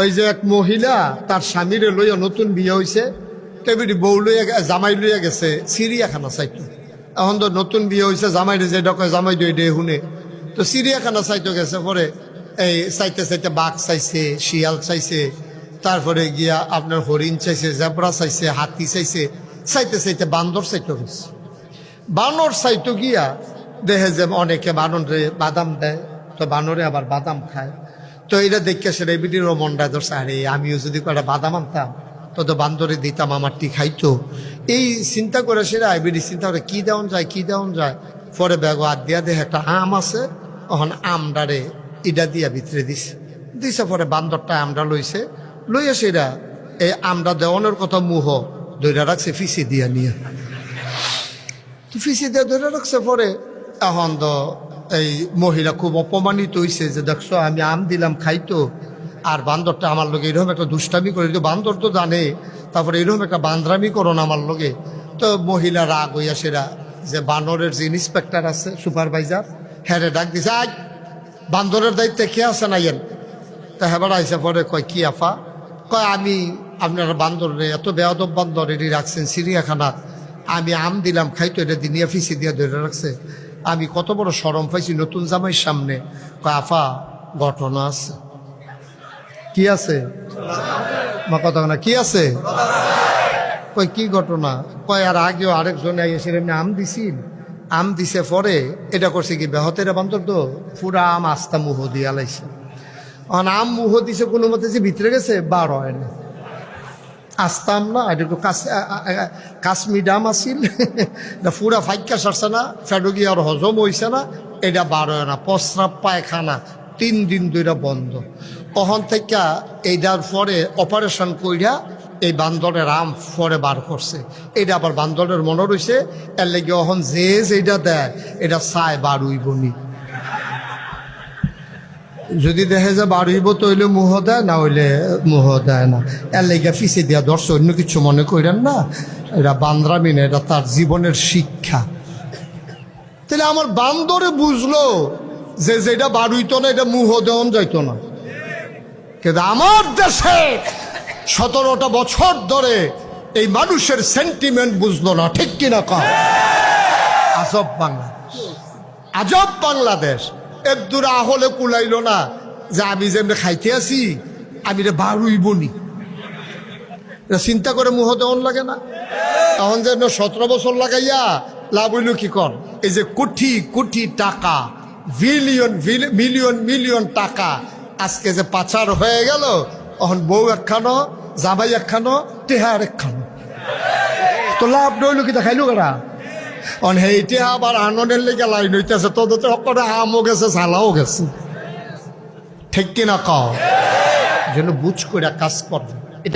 ওই যে এক মহিলা তার স্বামীরে লইয়া নতুন বিয়ে হয়েছে তেমনি বউ লইয়া জামাই লইয়া গেছে চিড়িয়াখানা চাইতো এখন তো নতুন বিয়ে হয়েছে জামাইরে যে ডকে, জামাই দই ডে শুনে। তো চিড়িয়াখানা চাইতো গেছে, পরে এই চাইতে চাইতে বাঘ চাইছে, শিয়াল চাইছে, তারপরে গিয়া আপনার হরিণ চাইছে, জেবরা চাইছে, হাতি চাইছে চাইতে চাইতে বান্দর চাইতে গেছে। বানর চাইতো গিয়া দেখে যে অনেকে বানরে বাদাম দেয়, তো বানরে আবার বাদাম খায়। তো এটা দেখে সেটা এবিটিরও মনটা ধরছে, আরে, আমিও যদি কটা বাদাম আনতাম তো তো বান্দরে দিতাম, আমার টি খাইতো। এই চিন্তা করে সেটা আইবিডি চিন্তা করে, কি দেওয়ান যায়, কি দেওয়ান যায়? পরে ব্যাগ হাত দিয়া দেখে একটা আম আছে তখন আমডারে ইডা দিয়া ভিতরে দিছে দিছে পরে বান্দরটা আমটা লইছে, লইয়া সেটা এই আমটা দেওয়ানোর কথা মুহ দইরা রাখছে, ফিসি দিয়া নিয়ে। ফিসি দিয়া ধরে রাখছে পরে, এখন তো এই মহিলা খুব অপমানিত হইছে যে, দেখছ, আমি আম দিলাম, খাইতো, আর বান্দরটা আমার লগে এরকম একটা দুষ্টামি করে বান্দর তো জানে, তারপরে এরকম একটা বান্দ্রামি করো না আমার লোকে তো মহিলা রাগ হইয়া সেরা যে বানরের যে ইন্সপেক্টর আছে সুপারভাইজার হ্যাঁ ডাক দিছে আজ বান্দরের দায়িত্বে কে আছে না ইয়েন তা হেবার আইসে পরে কয়, কি আফা কয়, আমি আপনার বান্দর এত বেয়াদব বান্দর, এটি রাখছেন চিড়িয়াখানাত আমি আম দিলাম, খাইতো, এটা দিনিয়া ফিসি দিয়া ধরে রাখছে। আমি কত বড় সরম পাইছি নতুন জামাইয়ের সামনে। কয়, আফা, ঘটনা আছে। কি আছে? মা, কথা কি আছে? কয়, কি ঘটনা? কয়, আর আগেও আরেকজন এসে এমনি আম দিছিল। আম দিছে পরে, এটা করছে কি বেহতের বান্দর তো? পুরা আম আস্তা মুহ দিয়া লাইছে। এখন আম মুহ দিছে কোনো মতে যে ভিতরে গেছে? বার হয় না। আসতাম না, এটা একটু কাশ কাশ্মীর ডাম আসিল এটা পুরা ফাইকা সারছে না ফেডো আর হজম হইছে না, এটা বার না প্রস্রাব পায়খানা, তিন দিন দুইটা বন্ধ। তখন থেকে এইটার পরে অপারেশন কইরা এই বান্দরের আম পরে বার করছে। এটা আবার বান্দরের মনে রয়েছে এর লেগে অহন যে যেটা দেয়, এটা চায় বার উইবনি যদি দেখে যে বার হইব তো হইলে মুহ দেয়, না হইলে মুহ দেয় না। এর লেগে ফিসে দিয়া ধরছে অন্য কিছু মনে করেন না এটা বান্দ্রামি এটা তার জীবনের শিক্ষা। তাহলে আমার বান্দরে বুঝলো যে যেটা বার হইতো না, এটা মুহ দেওয়ান যাইতো না। কিন্তু আমার দেশে সতেরোটা বছর ধরে এই মানুষের সেন্টিমেন্ট বুঝলো না, ঠিক কিনা কম আজব বাংলা আজব বাংলাদেশ। এর দূরে আহলে কুলাইল না যে আমি যেমনি খাইতে আছি, আমি রে বারুইবনি। এটা চিন্তা করে মুহ দেওয়ান লাগে না? এখন যেন সতেরো বছর লাগাইয়া লাভ হইল কি কর? এই যে কোটি কোটি টাকা, বিলিয়ন মিলিয়ন মিলিয়ন টাকা আজকে যে পাচার হয়ে গেল এখন বউ একখানো, জামাই একখানো, টেহার একখানো। তো লাভ রইল কি দেখাইলো কেনা অন হেইটে আবার আনন্দের লেগে লাইন হইতেছে। তোদের করে আমও গেছে সালাও গেছে। ঠিক কিনা কও? যেন বুঝ করে কাজ করবে।